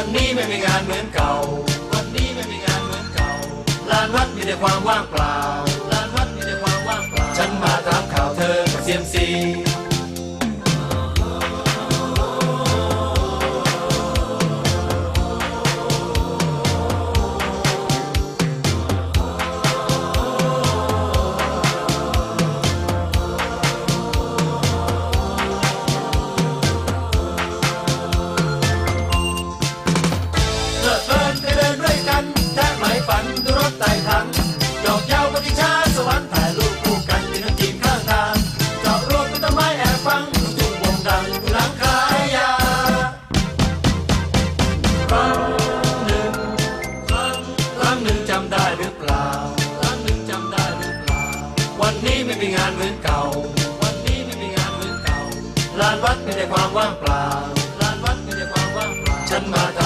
วันนี้ไม่มีงานเหมือนเก่า วันนี้ไม่มีงานเหมือนเก่า ลานวัดมีแต่ความว่างเปล่า ลานวัดมีแต่ความว่างเปล่า ฉันมาถามข่าวเธอเซียมซี รั้งหนึ่งครั้งครั้งหนึ่งจำได้หรือเปล่าครั้งหนึ่งจำได้หรือเปล่า วันนี้ไม่มีงานเหมือนเก่า วันนี้ไม่มีงานเหมือนเก่าลานวัดมีแต่ความว่างเปล่าลานวัดมีแต่ความว่างเปล่าฉันมา